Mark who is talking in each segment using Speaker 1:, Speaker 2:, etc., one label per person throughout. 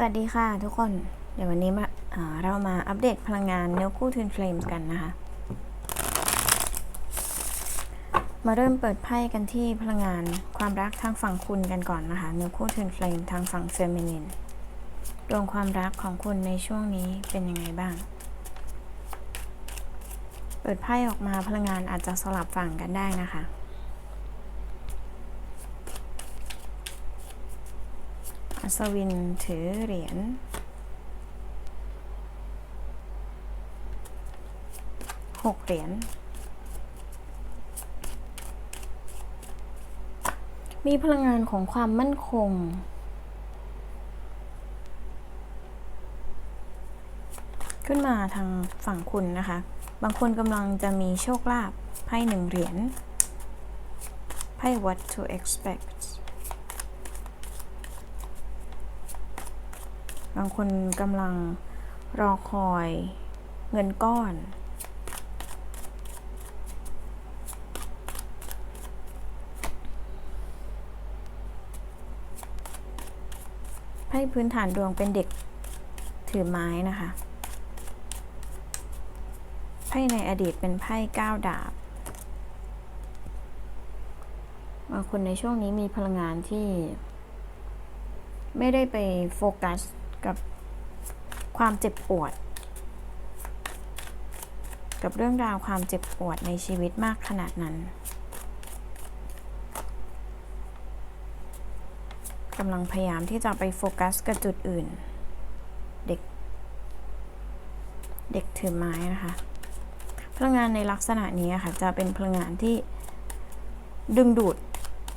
Speaker 1: สวัสดีค่ะทุกคน เดี๋ยววันนี้มาเรามาอัปเดตพลังงานเนื้อคู่ท w น Flames กันนะคะ มาเริ่มเปิดไพ่กันที่พลังงานความรักทางฝั่งคุณกันก่อนนะคะเนื้อคู่ท w น Flame ทางฝั่งเฟมินินดวงความรักของคุณในช่วงนี้เป็นยังไงบ้าง เปิดไพ่ออกมาพลังงานอาจจะสลับฝั่งกันได้นะคะ ศวินถือเหรียญหกเหรียญ มีพลังงานของความมั่นคง ขึ้นมาทางฝั่งคุณนะคะ บางคนกำลังจะมีโชคลาภไพ่หนึ่งเหรียญไพ่ what to expect บางคนกำลังรอคอยเงินก้อน ไพ่พื้นฐานดวงเป็นเด็กถือไม้นะคะ ไพ่ในอดีตเป็นไพ่ก้าวดาบบางคนในช่วงนี้มีพลังงานที่ ไม่ได้ไปโฟกัส กับความเจ็บปวด กับเรื่องราวความเจ็บปวดในชีวิตมากขนาดนั้นกำลังพยายามที่จะไปโฟกัสกับจุดอื่น เด็ก เด็กถือไม้นะคะ พลังงานในลักษณะนี้ค่ะ จะเป็นพลังงานที่ดึงดูด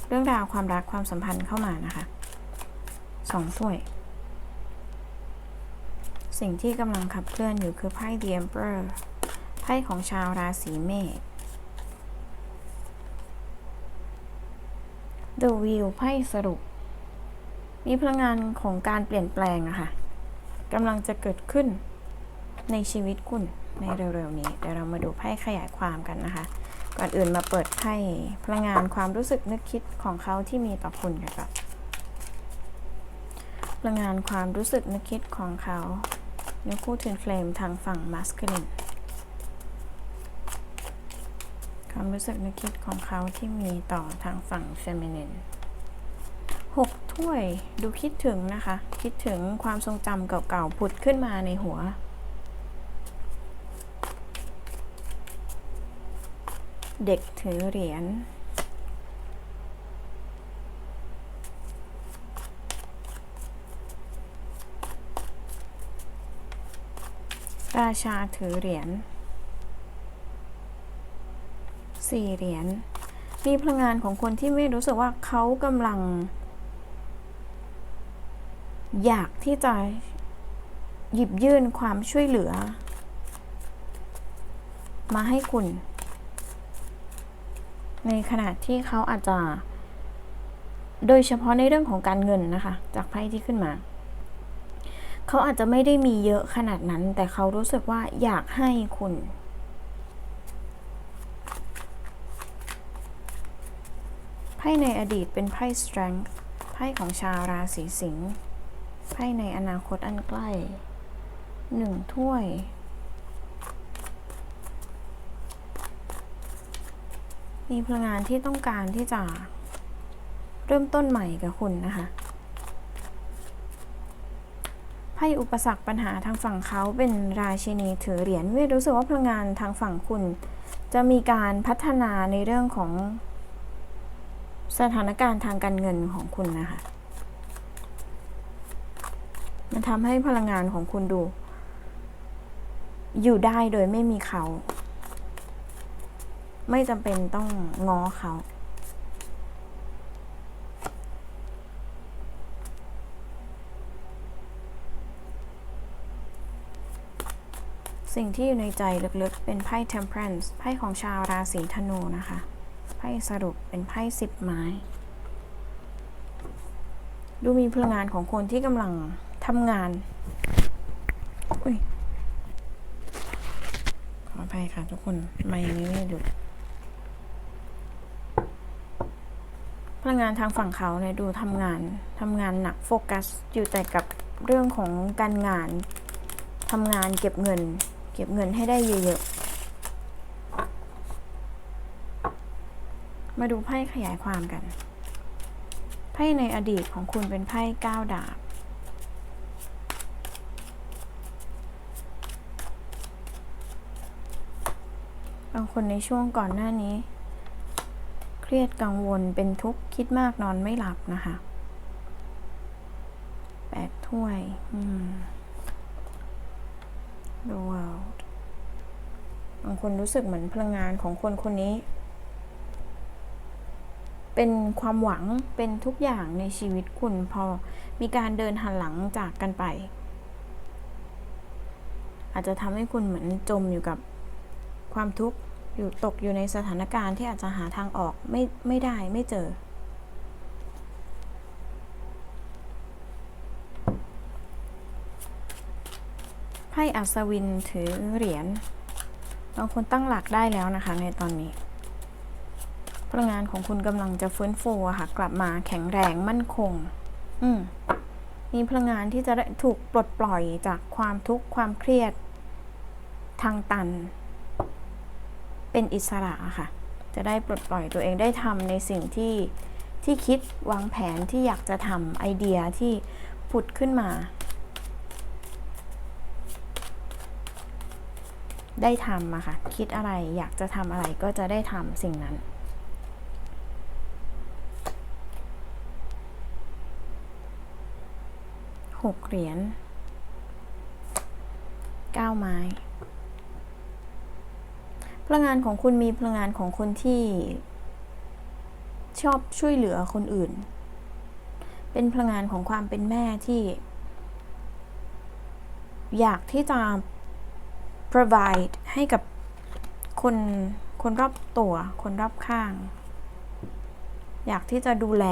Speaker 1: เรื่องราวความรักความสัมพันธ์เข้ามานะคะสองถ้วย สิ่งที่กำลังขับเคลื่อนอยู่คือไพ่ The Emperor ไพ่ของชาวราศีเมษ The Wheel ไพ่สรุป มีพลังงานของการเปลี่ยนแปลงอะค่ะกำลังจะเกิดขึ้นในชีวิตคุณในเร็วๆนี้เดี๋ยวเรามาดูไพ่ขยายความกันนะคะ ก่อนอื่นมาเปิดไพ่พลังงานความรู้สึกนึกคิดของเขาที่มีต่อคุณกันก่อนพลังงานความรู้สึกนึกคิดของเขา นื้อคู่ท w น Flame ทางฝั่ง Masculine ความรู้สึกนึกคิดของเขาที่มีต่อทางฝั่ง Feminine หกถ้วยดูคิดถึงนะคะ คิดถึงความทรงจำเก่าๆ ผุดขึ้นมาในหัว เด็กถือเหรียญ ราชาถือเหรียญสี่เหรียญมีพลังงานของคนที่ไม่รู้สึกว่าเขากำลัง อยากที่จะหยิบยื่นความช่วยเหลือ มาให้คุณ ในขณะที่เขาอาจจะ โดยเฉพาะในเรื่องของการเงินนะคะ จากไพ่ที่ขึ้นมา เขาอาจจะไม่ได้มีเยอะขนาดนั้น แต่เขารู้สึกว่าอยากให้คุณไพ่ในอดีตเป็นไพ่ strength ไพ่ของชาวราศีสิงห์ไพ่ในอนาคตอันใกล้หนึ่งถ้วยมีพลังงานที่ต้องการที่จะเริ่มต้นใหม่กับคุณนะคะ ไพ่อุปสรรคปัญหาทางฝั่งเขาเป็นราชินีถือเหรียญไม่รู้สึกว่าพลังงานทางฝั่งคุณ จะมีการพัฒนาในเรื่องของสถานการณ์ทางการเงินของคุณนะคะ มันทำให้พลังงานของคุณดู อยู่ได้โดยไม่มีเขา ไม่จำเป็นต้องง้อเขา สิ่งที่อยู่ในใจลึกๆ เป็นไพ่ Temperance ไพ่ของชาวราศีธนูนะคะ ไพ่สรุปเป็นไพ่สิบไม้ ดูมีพลังงานของคนที่กำลังทำงาน อุ้ย ขออภัยค่ะทุกคน ไม่นี้ไม่ดูพลังงานทางฝั่งเขาเนี่ยดูทำงานทำงานหนักโฟกัสอยู่แต่กับเรื่องของการงานทำงานเก็บเงิน เก็บเงินให้ได้เยอะๆ มาดูไพ่ขยายความกัน ไพ่ในอดีตของคุณเป็นไพ่ก้าวดาบ บางคนในช่วงก่อนหน้านี้ เครียดกังวลเป็นทุกข์คิดมากนอนไม่หลับนะคะแปดถ้วย อืม The world บางคนรู้สึกเหมือนพลังงานของคนคนนี้ เป็นความหวังเป็นทุกอย่างในชีวิตคุณพอมีการเดินหันหลังจากกันไป อาจจะทำให้คุณเหมือนจมอยู่กับความทุกข์อยู่ตกอยู่ในสถานการณ์ที่อาจจะหาทางออกไม่ไม่ได้ไม่เจอ ไพ่อัศวินถือเหรียญ บางคนตั้งหลักได้แล้วนะคะในตอนนี้ พลังงานของคุณกำลังจะฟื้นฟูค่ะ กลับมาแข็งแรงมั่นคง อืมมีพลังงานที่จะได้ถูกปลดปล่อยจากความทุกข์ความเครียด ทางตัน เป็นอิสระค่ะ จะได้ปลดปล่อยตัวเองได้ทำในสิ่งที่ที่คิดวางแผนที่อยากจะทำไอเดียที่ผุดขึ้นมา ได้ทำอะค่ะ คิดอะไรอยากจะทำอะไรก็จะได้ทำสิ่งนั้น หกเหรียญเก้าไม้ พลังงานของคุณมีพลังงานของคนที่ชอบช่วยเหลือคนอื่น เป็นพลังงานของความเป็นแม่ที่ อยากที่จะ provide ให้กับคนคนรอบตัว คนรอบข้าง อยากที่จะดูแล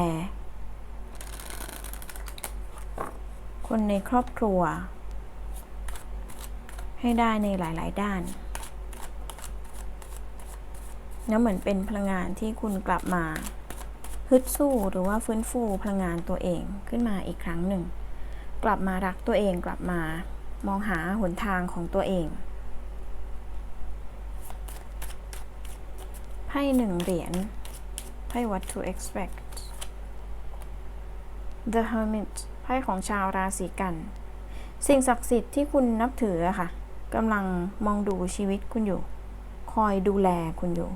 Speaker 1: คนในครอบครัว ให้ได้ในหลาย ๆ ด้านแล้วเหมือนเป็นพลังงานที่คุณกลับมาฮึดสู้หรือว่าฟื้นฟูพลังงานตัวเองขึ้นมาอีกครั้งหนึ่ง กลับมารักตัวเองกลับมามองหาหนทางของตัวเอง ไพ่หนึ่งเหรียญไพ่ what to expect the hermit ไพ่ของชาวราศีกัน สิ่งศักดิ์สิทธิ์ที่คุณนับถืออะค่ะกำลังมองดูชีวิตคุณอยู่ คอยดูแลคุณอยู่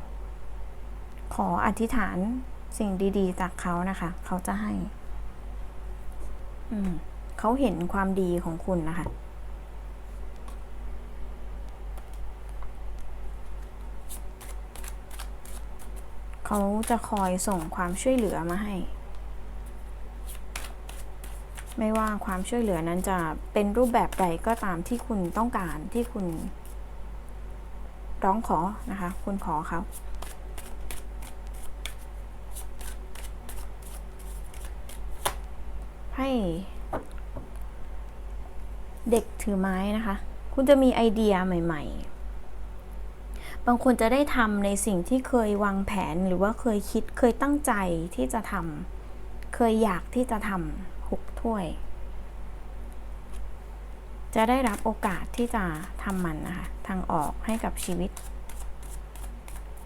Speaker 1: ขออธิษฐานสิ่งดีๆ จากเขานะคะ เขาจะให้ เขาเห็นความดีของคุณนะคะ เขาจะคอยส่งความช่วยเหลือมาให้ ไม่ว่าความช่วยเหลือนั้นจะเป็นรูปแบบใดก็ตามที่คุณต้องการที่คุณ ร้องขอนะคะ คุณขอเขาให้เด็กถือไม้นะคะ คุณจะมีไอเดียใหม่ ๆ บางคนจะได้ทำในสิ่งที่เคยวางแผนหรือว่าเคยคิดเคยตั้งใจที่จะทำเคยอยากที่จะทำหกถ้วย จะได้รับโอกาสที่จะทำมันนะคะทางออกให้กับชีวิต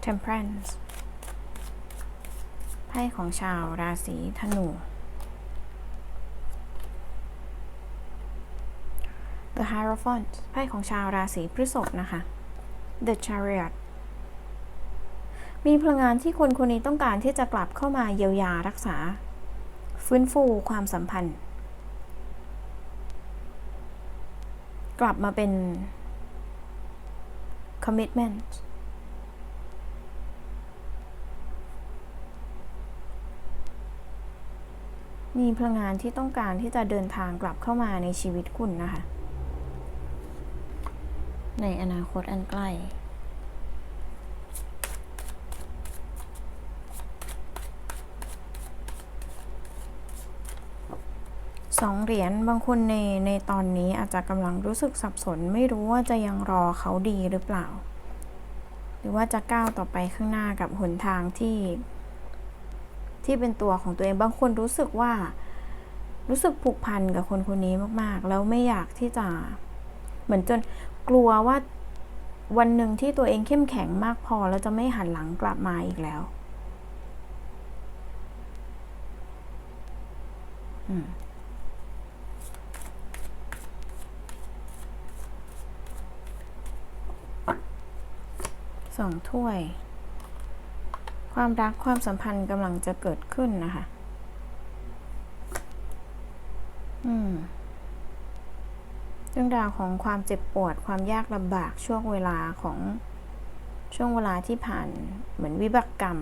Speaker 1: Temperance ไพ่ของชาวราศีธนู The Hierophant ไพ่ของชาวราศีพฤษภนะคะ The Chariot มีพลังงานที่คนคนนี้ต้องการที่จะกลับเข้ามาเยียวยารักษา ฟื้นฟูความสัมพันธ์ กลับมาเป็น commitment มีพลังงานที่ต้องการที่จะเดินทางกลับเข้ามาในชีวิตคุณนะคะ ในอนาคตอันใกล้ สองเหรียญบางคนในในตอนนี้อาจจะกำลังรู้สึกสับสน ไม่รู้ว่าจะยังรอเขาดีหรือเปล่า หรือว่าจะก้าวต่อไปข้างหน้ากับหนทางที่ ที่เป็นตัวของตัวเองบางคนรู้สึกว่า รู้สึกผูกพันกับคนคนนี้มาก ๆ แล้วไม่อยากที่จะ เหมือนจน กลัวว่าวันหนึ่งที่ตัวเองเข้มแข็งมากพอแล้วจะไม่หันหลังกลับมาอีกแล้วอสองถ้วย ความรักความสัมพันธ์กำลังจะเกิดขึ้นนะคะ อืม รื่องราวของความเจ็บปวดความยากลำบากช่วงเวลาของช่วงเวลาที่ผ่านเหมือนวิบากกรรม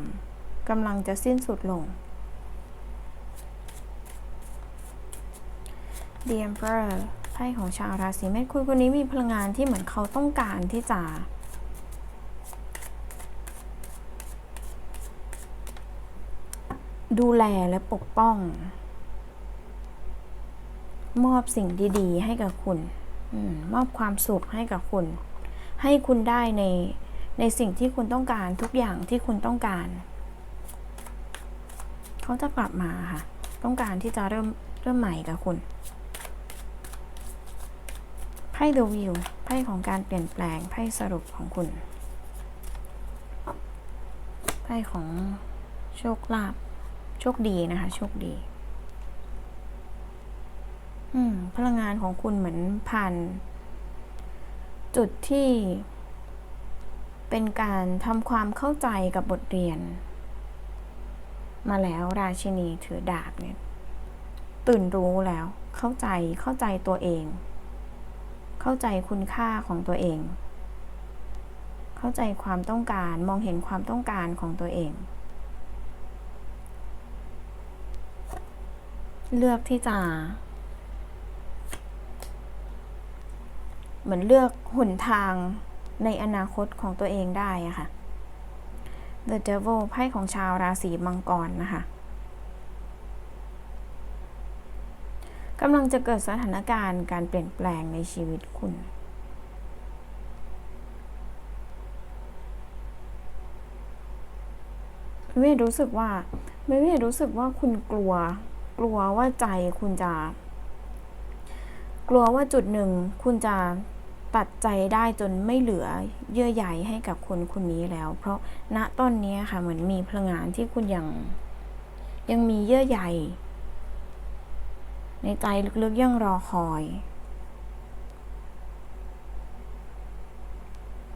Speaker 1: กำลังจะสิ้นสุดลง The Emperor ไพ่ของชาวราศีเมษคุณคนนี้มีพลังงานที่เหมือนเขาต้องการที่จะดูแลและปกป้อง มอบสิ่งดี ๆ ให้กับคุณ มอบความสุขให้กับคุณ ให้คุณได้ในในสิ่งที่คุณต้องการทุกอย่างที่คุณต้องการ เขาจะกลับมาค่ะ ต้องการที่จะเริ่มเริ่มใหม่กับคุณไพ่ The Wheel ไพ่ของการเปลี่ยนแปลงไพ่สรุปของคุณไพ่ของโชคลาภโชคดีนะคะ โชคดี อืม พลังงานของคุณเหมือนผ่าน จุดที่ เป็นการทำความเข้าใจกับบทเรียน มาแล้วราชินีถือดาบเนี่ย ตื่นรู้แล้ว เข้าใจเข้าใจตัวเอง เข้าใจคุณค่าของตัวเอง เข้าใจความต้องการมองเห็นความต้องการของตัวเองเลือกที่จะ เหมือนเลือกหนทางในอนาคตของตัวเองได้อะค่ะ The Devil ไพ่ของชาวราศีมังกรนะคะกำลังจะเกิดสถานการณ์การเปลี่ยนแปลงในชีวิตคุณไม่รู้สึกว่าไม่ไม่รู้สึกว่าคุณกลัว กลัวว่าใจคุณจะ กลัวว่าจุดหนึ่งคุณจะ ตัดใจได้จนไม่เหลือเยื่อใยให้กับคนคนนี้แล้ว เพราะณตอนนี้ค่ะเหมือนมีพลังงานที่คุณยังยังมีเยื่อใยในใจลึกๆยังรอคอย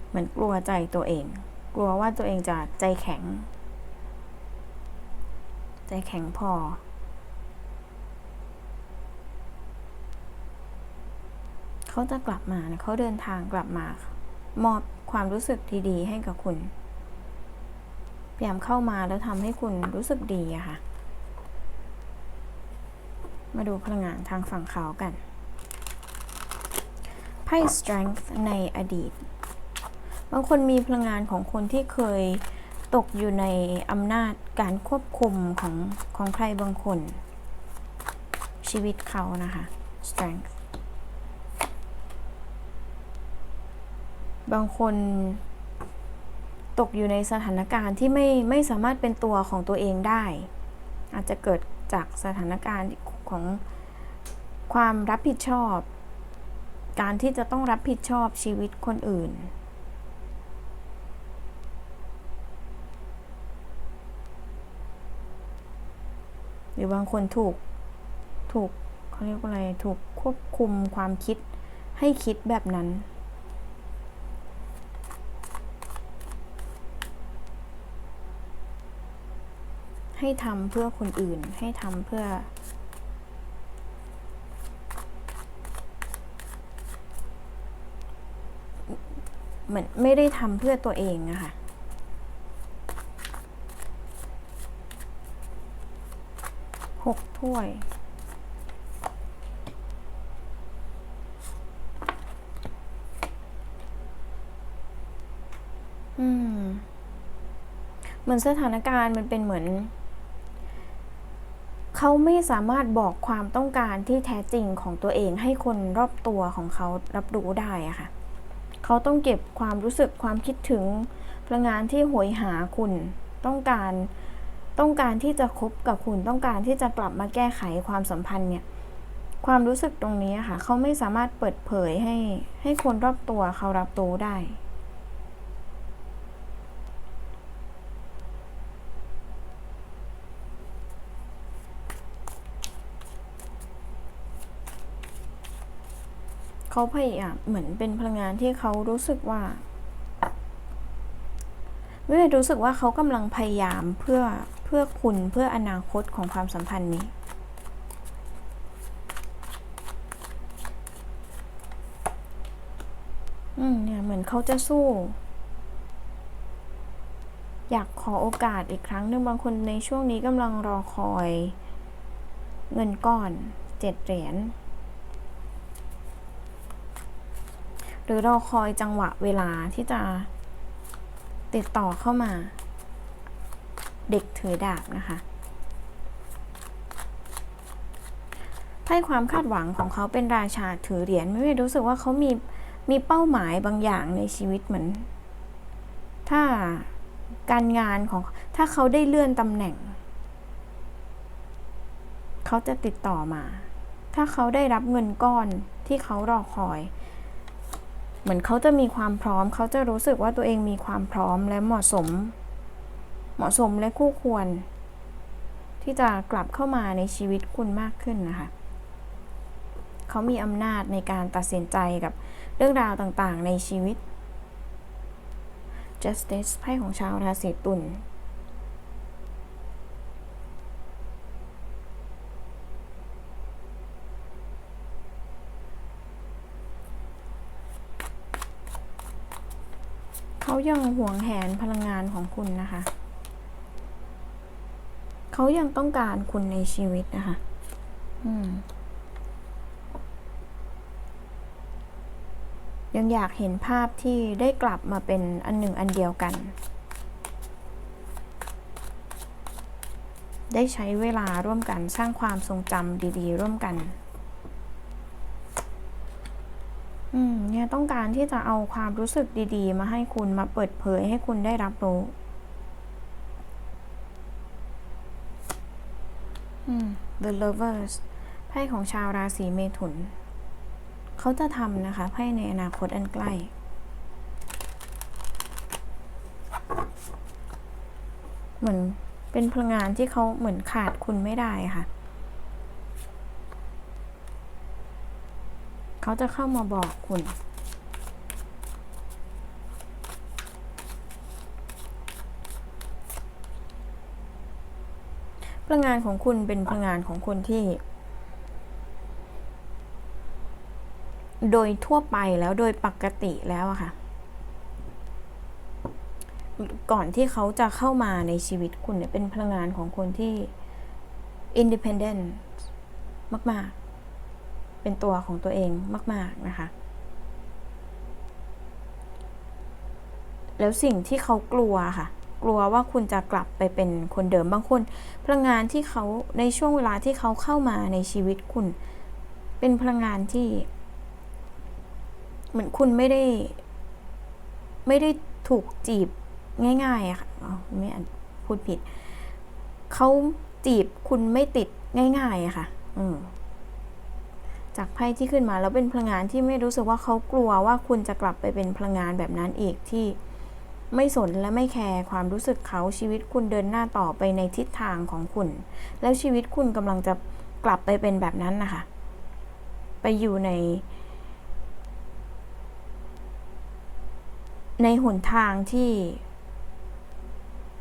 Speaker 1: เหมือนกลัวใจตัวเอง กลัวว่าตัวเองจะใจแข็ง ใจแข็งพอ เขาจะกลับมานะเขาเดินทางกลับมามอบความรู้สึกดีๆให้กับคุณ พยายามเข้ามาแล้วทำให้คุณรู้สึกดีอะค่ะ มาดูพลังงานทางฝั่งเขากันไพ่ strength ในอดีต บางคนมีพลังงานของคนที่เคยตกอยู่ในอำนาจการควบคุมของของใครบางคน ชีวิตเขานะคะ strength บางคนตกอยู่ในสถานการณ์ที่ไม่ไม่สามารถเป็นตัวของตัวเองได้ อาจจะเกิดจากสถานการณ์ของความรับผิดชอบ การที่จะต้องรับผิดชอบชีวิตคนอื่น หรือบางคนถูกถูกเขาเรียกว่าอะไร ถูกควบคุมความคิดให้คิดแบบนั้น ให้ทำเพื่อคนอื่น ให้ทำเพื่อ เหมือนไม่ได้ทำเพื่อตัวเองอะค่ะหกถ้วยอืมเหมือนสถานการณ์มันเป็นเหมือน เขาไม่สามารถบอกความต้องการที่แท้จริงของตัวเองให้คนรอบตัวของเขารับรู้ได้อะค่ะ เขาต้องเก็บความรู้สึกความคิดถึงพลังงานที่โหยหาคุณต้องการต้องการที่จะคบกับคุณต้องการที่จะกลับมาแก้ไขความสัมพันธ์เนี่ย ความรู้สึกตรงนี้ค่ะ เขาไม่สามารถเปิดเผยให้ให้คนรอบตัวเขารับรู้ได้ เขาพยายามเหมือนเป็นพลังงานที่เขารู้สึกว่าไม่ได้รู้สึกว่าเขากำลังพยายามเพื่อเพื่อคุณเพื่ออนาคตของความสัมพันธ์นี้ อืมเนี่ยเหมือนเขาจะสู้ อยากขอโอกาสอีกครั้งหนึ่งบางคนในช่วงนี้กำลังรอคอย เงินก้อนเจ็ดเหรียญ ห รือรอคอยจังหวะเวลาที่จะติดต่อเข้ามา เด็กถือดาบนะคะไพ่ความคาดหวังของเขาเป็นราชาถือเหรียญไม่ได้รู้สึกว่าเขามีมีเป้าหมายบางอย่างในชีวิตเหมือน ถ้าการงานของถ้าเขาได้เลื่อนตำแหน่ง เขาจะติดต่อมา ถ้าเขาได้รับเงินก้อนที่เขารอคอย เหมือนเขาจะมีความพร้อม เขาจะรู้สึกว่าตัวเองมีความพร้อมและเหมาะสม เหมาะสมและคู่ควร ที่จะกลับเข้ามาในชีวิตคุณมากขึ้นนะคะ เขามีอำนาจในการตัดสินใจกับเรื่องราวต่างๆ ในชีวิต justice ไพ่ของชาวราศีตุล ยังหวงแหนพลังงานของคุณนะคะ เขายังต้องการคุณในชีวิตนะคะ อืม ยังอยากเห็นภาพที่ได้กลับมาเป็นอันหนึ่งอันเดียวกัน ได้ใช้เวลาร่วมกันสร้างความทรงจำดี ๆ ร่วมกัน อืมเนี่ยต้องการที่จะเอาความรู้สึกดีๆ มาให้คุณมาเปิดเผยให้คุณได้รับรู้อืม The Lovers ไพ่ของชาวราศีเมถุน เขาจะทำนะคะไพ่ในอนาคตอันใกล้เหมือนเป็นพลังงานที่เขาเหมือนขาดคุณไม่ได้ค่ะ เขาจะเข้ามาบอกคุณ พลังงานของคุณเป็นพลังงานของคนที่ โดยทั่วไปแล้วโดยปกติแล้วอะค่ะ ก่อนที่เขาจะเข้ามาในชีวิตคุณเนี่ยเป็นพลังงานของคนที่ independent มาก ๆ เป็นตัวของตัวเองมาก ๆ นะคะ แล้วสิ่งที่เขากลัวค่ะ กลัวว่าคุณจะกลับไปเป็นคนเดิมบางคน พลังงานที่เขาในช่วงเวลาที่เขาเข้ามาในชีวิตคุณ เป็นพลังงานที่ เหมือนคุณไม่ได้ ไม่ได้ถูกจีบง่ายๆอะค่ะอ๋อไม่พูดผิด เขาจีบคุณไม่ติดง่ายๆอะค่ะ อืม จากไพ่ที่ขึ้นมาแล้วเป็นพลังงานที่ไม่รู้สึกว่าเขากลัวว่าคุณจะกลับไปเป็นพลังงานแบบนั้นอีกที่ไม่สนและไม่แคร์ความรู้สึกเขาชีวิตคุณเดินหน้าต่อไปในทิศทางของคุณ แล้วชีวิตคุณกำลังจะกลับไปเป็นแบบนั้นนะคะ ไปอยู่ใน ในหนทางที่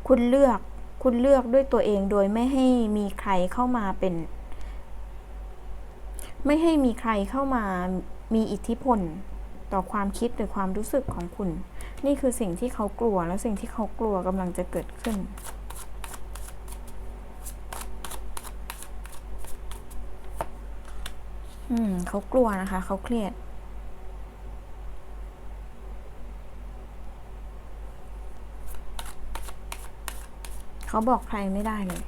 Speaker 1: คุณเลือกคุณเลือกด้วยตัวเองโดยไม่ให้มีใครเข้ามาเป็น ไม่ให้มีใครเข้ามามีอิทธิพลต่อความคิดหรือความรู้สึกของคุณ นี่คือสิ่งที่เขากลัวและสิ่งที่เขากลัวกำลังจะเกิดขึ้น อืมเขากลัวนะคะ เขาเครียด เขาบอกใครไม่ได้เลย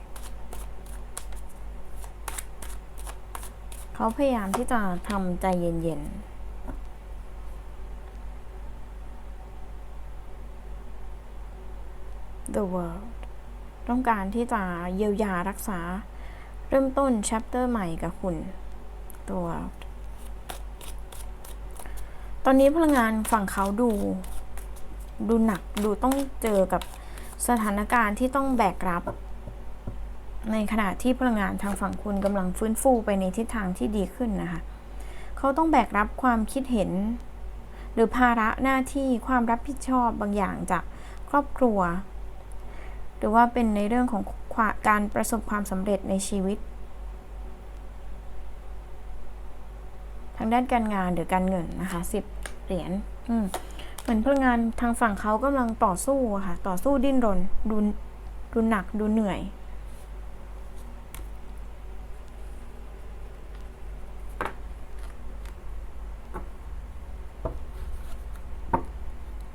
Speaker 1: เขาพยายามที่จะทำใจเย็นๆ The World ต้องการที่จะเยียวยารักษา เริ่มต้น chapter ใหม่กับคุณ ตัว ตอนนี้พลังงานฝั่งเขาดู ดูหนักดูต้องเจอกับสถานการณ์ที่ต้องแบกรับ ในขณะที่พลังงานทางฝั่งคุณกำลังฟื้นฟูไปในทิศทางที่ดีขึ้นนะคะ เขาต้องแบกรับความคิดเห็น หรือภาระหน้าที่ความรับผิดชอบบางอย่างจากครอบครัว หรือว่าเป็นในเรื่องของาการประสบความสำเร็จในชีวิต ทางด้านการงานหรือการเงินนะคะสิบเหรียญเหมือนพลังงานทางฝั่งเขากำลังต่อสู้ค่ะ ต่อสู้ดิ้นรนดูดูหนักดูเหนื่อย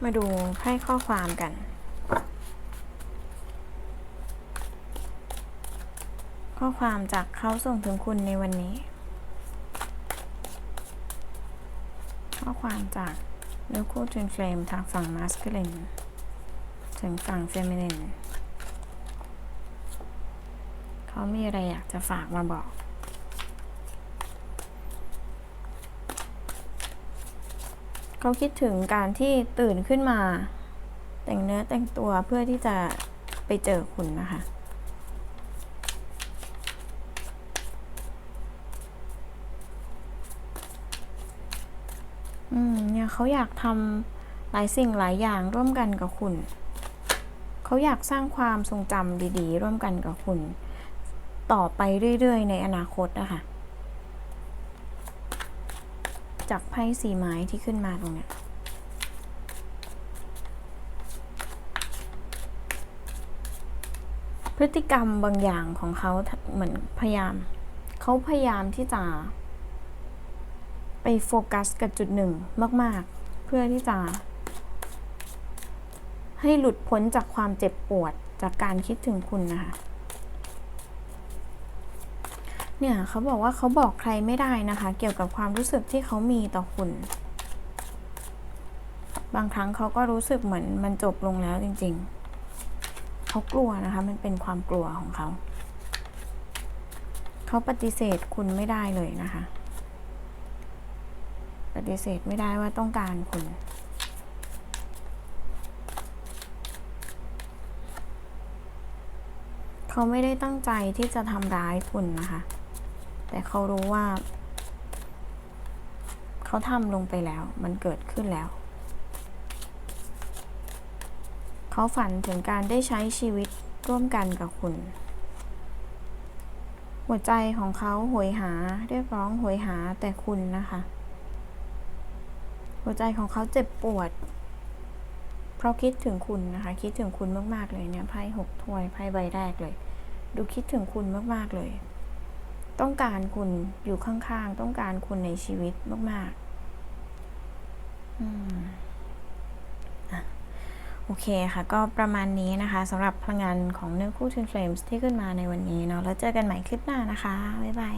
Speaker 1: มาดูให้ข้อความกัน ข้อความจากเขาส่งถึงคุณในวันนี้ ข้อความจากเนื้อคู่ Twin Flame ทางฝั่ง Masculine ถึงฝั่ง Feminine เขามีอะไรอยากจะฝากมาบอก เขาคิดถึงการที่ตื่นขึ้นมา แต่งเนื้อแต่งตัวเพื่อที่จะไปเจอคุณนะคะ อืมเนี่ยเขาอยากทำหลายสิ่งหลายอย่างร่วมกันกับคุณ เขาอยากสร้างความทรงจำดี ๆ ร่วมกันกับคุณ ต่อไปเรื่อย ๆ ในอนาคตนะคะ จากไพ่สีไม้ที่ขึ้นมาตรงเนี้ยพฤติกรรมบางอย่างของเขาเหมือนพยายาม เขาพยายามที่จะไปโฟกัสกับจุดหนึ่งมาก ๆ เพื่อที่จะ ให้หลุดพ้นจากความเจ็บปวดจากการคิดถึงคุณนะคะ เนี่ยเขาบอกว่าเขาบอกใครไม่ได้นะคะ เกี่ยวกับความรู้สึกที่เขามีต่อคุณ บางครั้งเขาก็รู้สึกเหมือนมันจบลงแล้วจริง ๆ เขากลัวนะคะ มันเป็นความกลัวของเขา เขาปฏิเสธคุณไม่ได้เลยนะคะ ปฏิเสธไม่ได้ว่าต้องการคุณเขาไม่ได้ตั้งใจที่จะทำร้ายคุณนะคะ แต่เขารู้ว่า เขาทำลงไปแล้ว มันเกิดขึ้นแล้ว เขาฝันถึงการได้ใช้ชีวิตร่วมกันกับคุณ หัวใจของเขาโหยหาเรียกร้องโหยหาแต่คุณนะคะ หัวใจของเขาเจ็บปวด เพราะคิดถึงคุณนะคะ คิดถึงคุณมาก ๆ เลยเนี่ยไพ่หกถ้วยไพ่ใบแรกเลย ดูคิดถึงคุณมาก ๆ เลย ต้องการคุณอยู่ข้างๆ ต้องการคุณในชีวิตมากๆอืมโอเคค่ะ ก็ประมาณนี้นะคะสำหรับพลังงานของเนื้อคู่ Twin Flames ที่ขึ้นมาในวันนี้เนาะแล้วเจอกันใหม่คลิปหน้านะคะ บ๊ายบาย